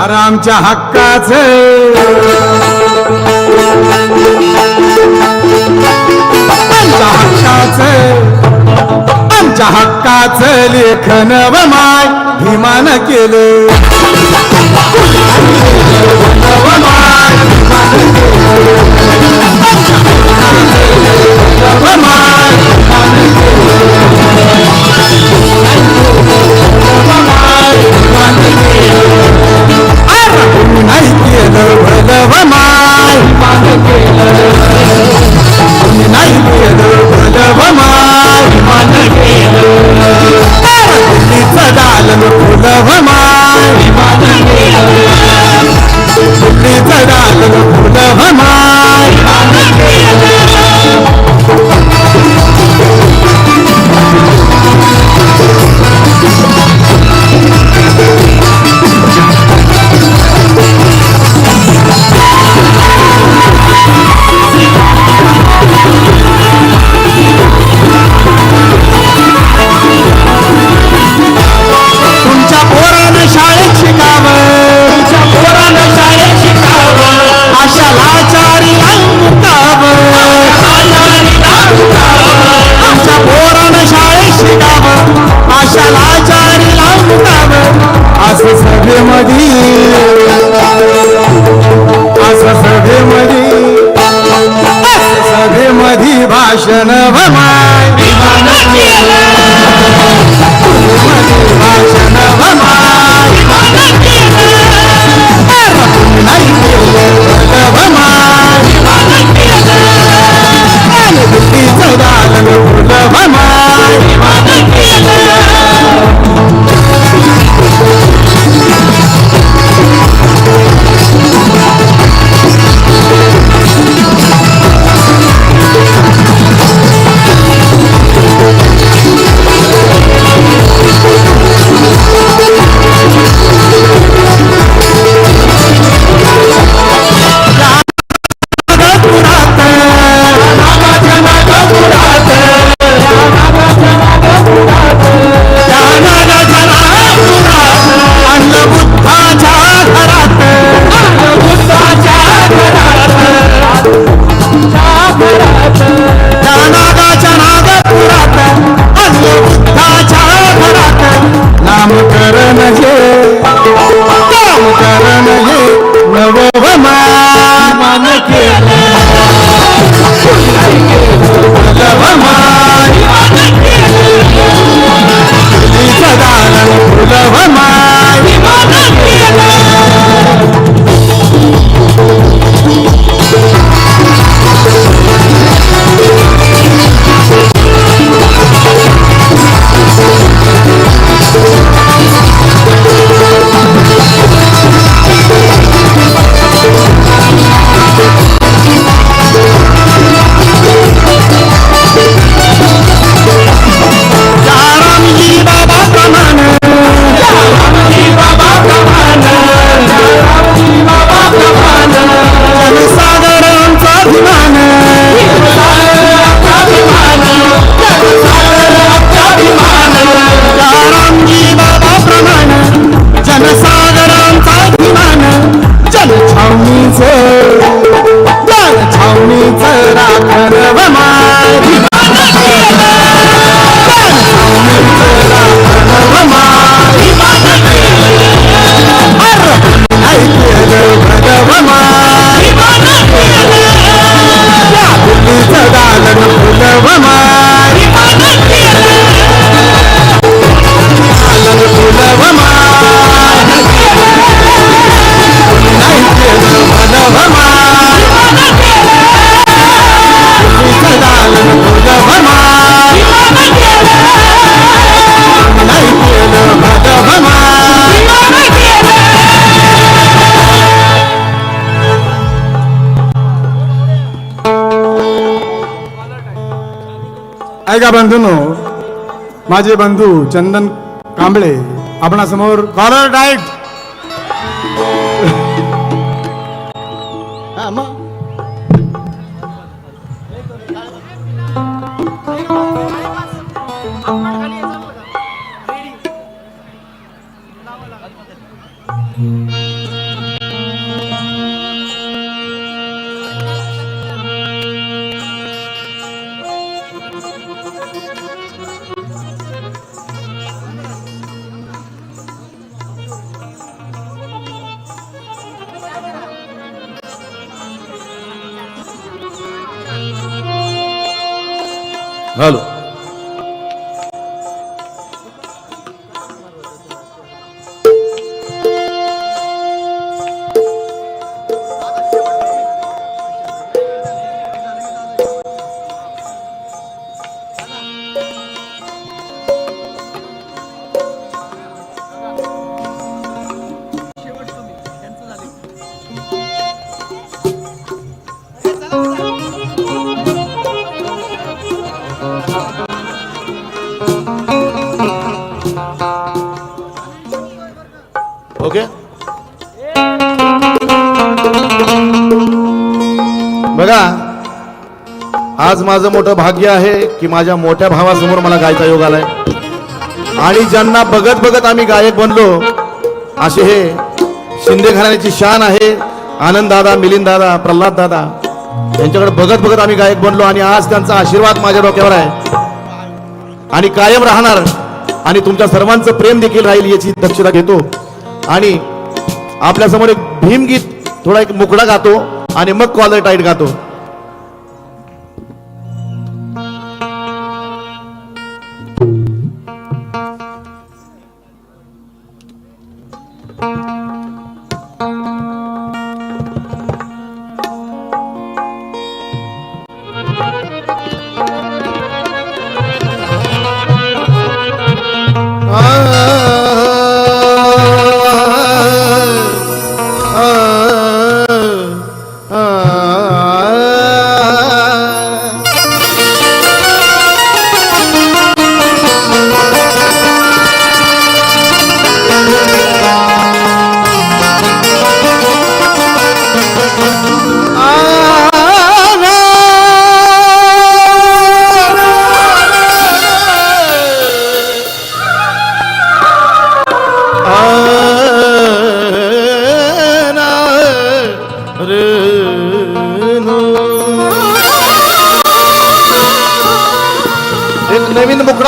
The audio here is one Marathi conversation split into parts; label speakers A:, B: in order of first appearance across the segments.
A: आरामच्या हक्काच. आमच्या हक्काच. आमच्या हक्काच लेखन व माय भीमान केलं. केलं भलवमाय पान केलं नाही केलं भलवमाय அவமா ऐका बंधूनो माझे बंधू चंदन कांबळे आपणासमोर कॉलर डाईट
B: ভালো बघा आज माझं मोठं भाग्य आहे की माझ्या मोठ्या भावासमोर मला गायचा योग आलाय. आणि ज्यांना बघत बघत आम्ही गायक बनलो असे हे शिंदे घराण्याची शान आहे. आनंद दादा मिलिंद दादा प्रल्हाद दादा यांच्याकडे बघत बघत आम्ही गायक बनलो आणि आज त्यांचा आशीर्वाद माझ्या डोक्यावर आहे. आणि कायम राहणार आणि तुमच्या सर्वांचं प्रेम देखील राहील याची दक्षता घेतो. आणि आपल्यासमोर एक भीमगीत थोडा एक मुकडा गातो. आणि मग कॉलर टाईट गातो thank you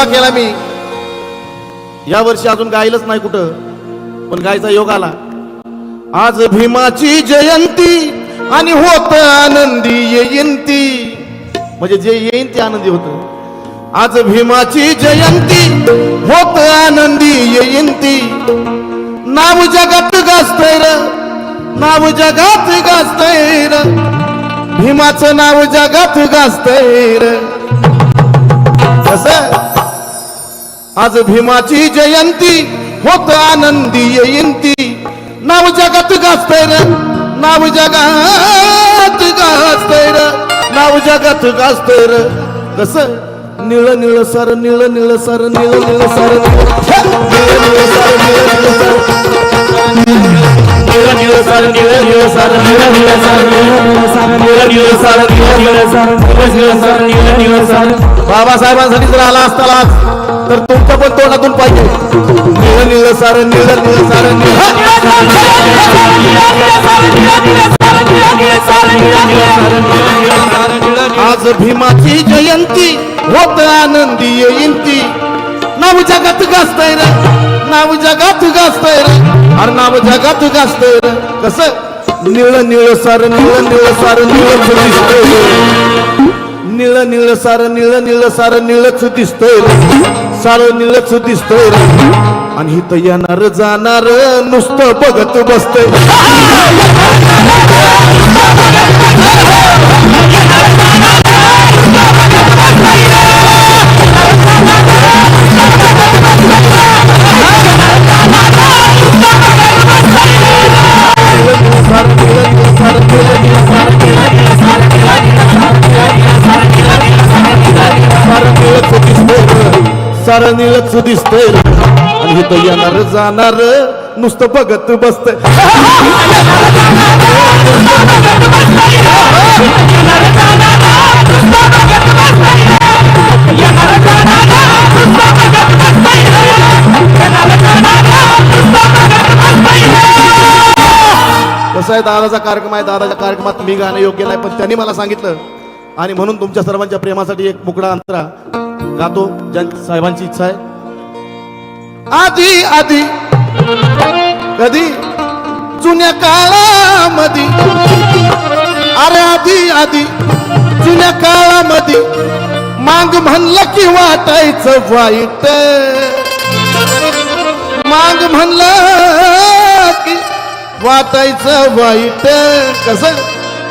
B: नवीन केला मी. या वर्षी अजून गायलच नाही कुठं पण गायचा योग आला. आज भीमाची जयंती आणि होत आनंदी येयंती. म्हणजे जे येईन ते आनंदी होत. आज भीमाची जयंती होत आनंदी येयंती. नाव जगात गाजतय र नाव जगात गाजतय र. भीमाचं नाव जगात गाजतय र. कसं आज भीमाची जयंती होत आनंदी जयंती नाव जगात गाजतय र नाव जगात गाजतय र नाव जगात गाजतय र. कस? निळ निळ सर निळ निळ सर निळ निळ सर निळ निळ सर निळ निळ सर. बाबासाहेबांसाठी जर आला असताना तर तुमचं पण तोंडातून पाहिजे निळ निळ सार निळ निळ सार आज भीमाची जयंती होत आनंदी येईल ती नाव जगात गाजतय रे. नाव जगात गाजतय रे. अरे नाव जगात गाजतय रे. कस? निळ निळ सार निळ निळ सार निळच दिसतंय निळ निळ सार निळ निळ सार निळच दिसतंय सार निळच दिसतंय आणि इथं येणार जाणार नुसतं बघत बसतंय. सार निळच दिसतंय आणि इथं येणार जाणार नुसतं बघत बसतंय. कसं आहे दादाचा कार्यक्रम आहे दादाच्या कार्यक्रमात मी गाणं योग्य नाही पण त्यांनी मला सांगितलं. आणि म्हणून तुमच्या सर्वांच्या प्रेमासाठी एक मुकडा अंतरा. गातो ज्या साहेबांची इच्छा आहे. आधी आधी कधी? जुन्या काळामध्ये अरे आधी आधी जुन्या काळामध्ये मांग म्हणलं की वाटायचं वाईट. मांग म्हणलं की वाटायचं वाईट. कसं?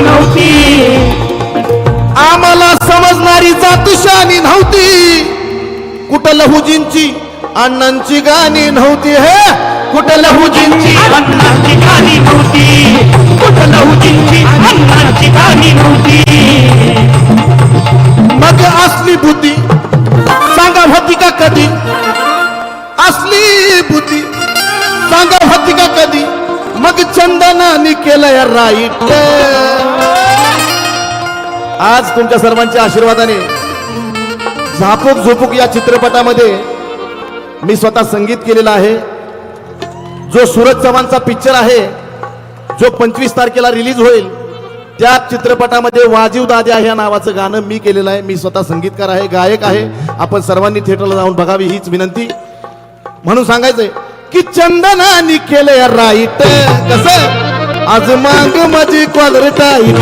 B: नव्हती नव्हती. आम्हाला समजणारी जातुशानी नव्हती. कुठं लहुजींची अण्णांची गाणी नव्हती हे? कुठं लहुजींची
C: अण्णांची गाणी नव्हती. कुठं लहुजींची अण्णांची गाणी नव्हती.
B: मग असली बुद्धी सांगा होती का कधी? असली बुद्धी सांगा होती का कधी? मग चंदनानी केलंय राईट. आज तुमच्या सर्वांच्या आशीर्वादाने झापूक झोपूक या चित्रपटामध्ये मी स्वतः संगीत केलेलं आहे. जो सूरज चव्हाणचा पिक्चर आहे जो पंचवीस तारखेला रिलीज होईल त्या चित्रपटामध्ये वाजीव दाद्या या नावाचं गाणं मी केलेलं आहे. मी स्वतः संगीतकार आहे गायक आहे. आपण सर्वांनी थिएटरला जाऊन बघावी हीच विनंती. म्हणून सांगायचंय की चंदनानी केलंय राईट. कस? आज मांग माझी कॉलर टाईट.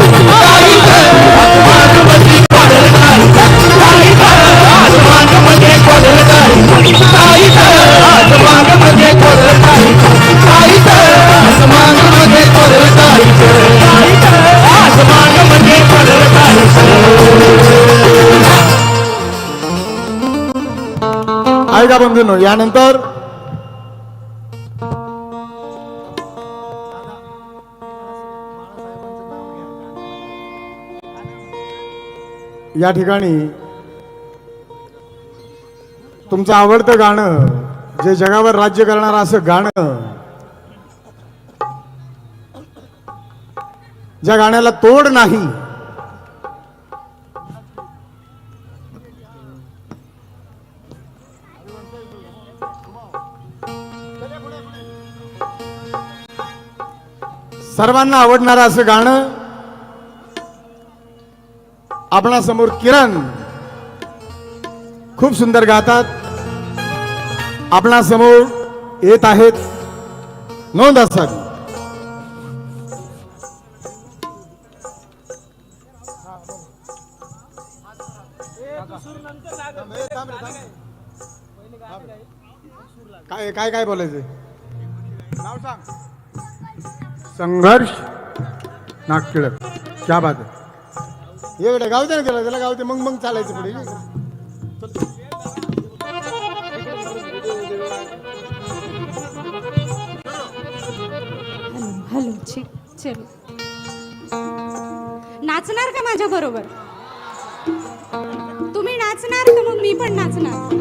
A: ऐका बंधूंनो यानंतर या ठिकाणी तुमचं आवडतं गाणं जे जगावर राज्य करणारं असं गाणं ज्या गाण्याला तोड नाही सर्वांना आवडणारं असं गाणं आपणासमोर किरण. खूप सुंदर गातात. आपणासमोर येत आहेत नोंद असावी काय काय काय बोलायचं नाव सांग. संघर्ष नागटिळक क्या बात आहे एवढं गावते ना त्याला त्याला गावते मग मग चालायचं पुढे.
D: हॅलो ठीक चलो. नाचणार का माझ्या बरोबर? तुम्ही नाचणार तर मग मी पण नाचणार.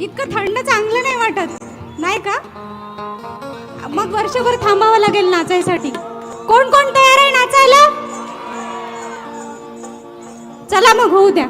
D: इतकं थंड चांगलं नाही वाटत नाही का? मग वर्षभर थांबावं लागेल नाचायसाठी. कोण कोण तयार आहे? चला मग होऊ द्या.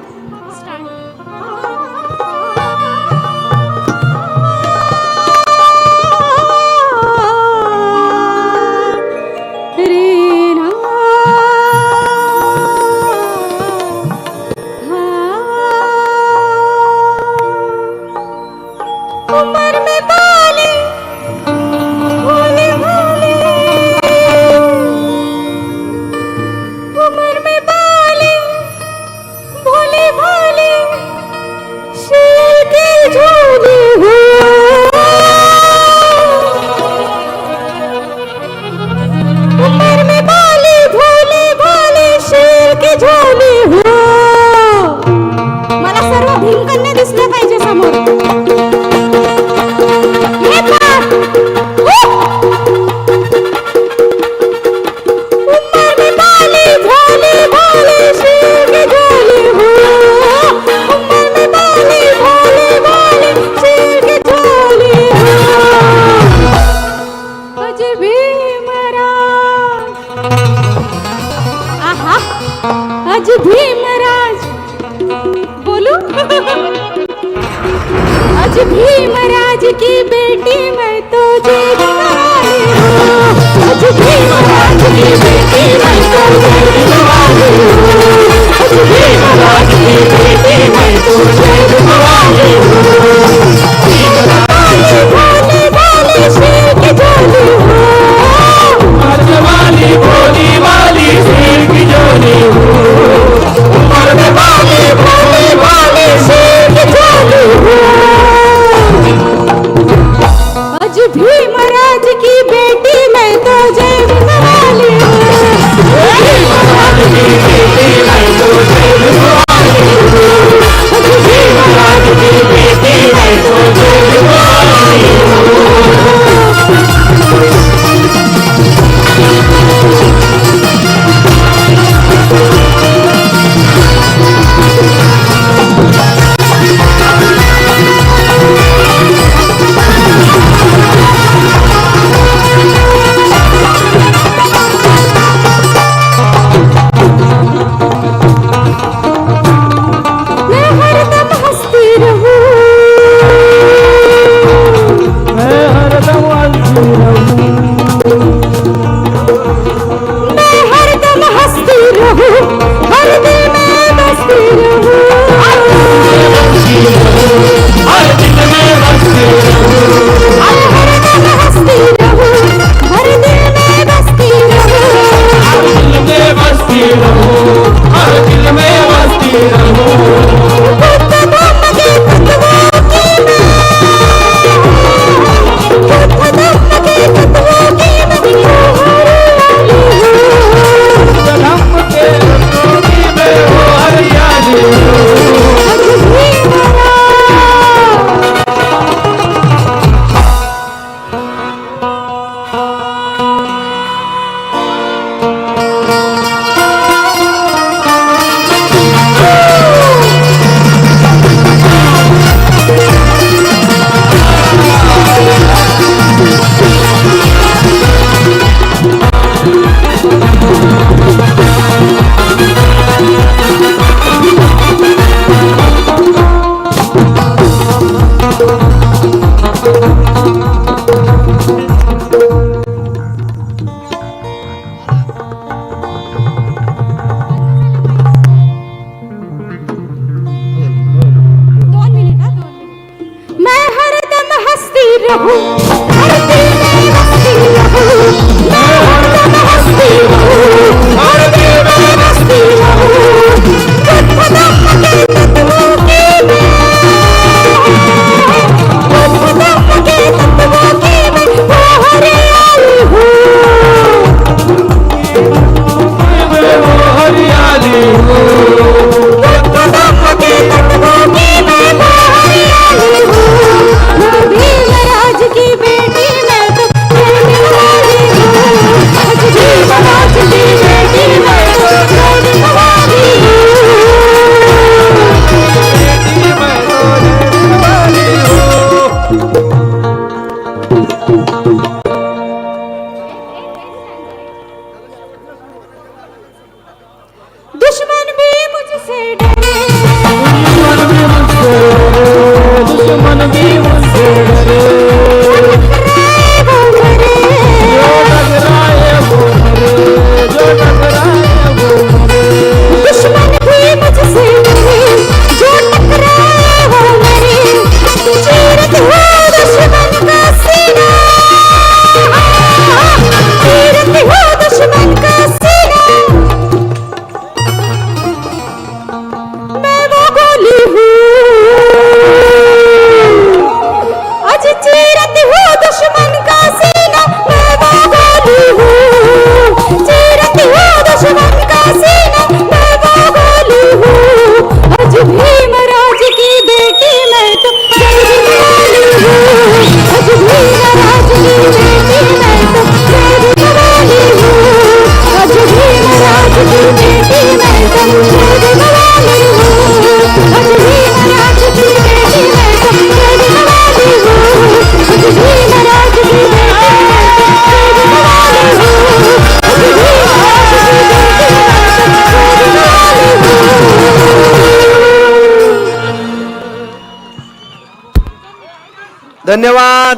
E: धन्यवाद.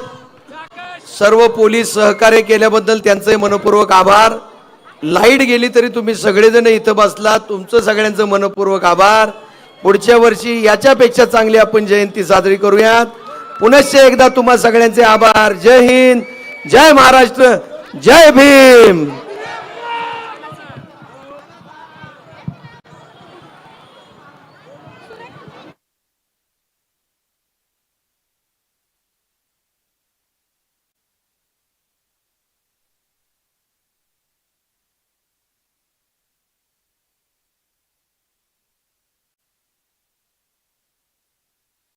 E: सर्व पोलीस सहकार्य केल्याबद्दल त्यांचे मनपूर्वक आभार. लाइट गेली तरी तुम्ही सगळेजण इथं बसला. तुमचं सगळ्यांचं मनपूर्वक आभार. पुढच्या वर्षी याच्यापेक्षा चांगली आपण जयंती साजरी करूयात. पुनश्च एकदा तुम्हा सगळ्यांचे आभार. जय हिंद. जय महाराष्ट्र. जय भीम.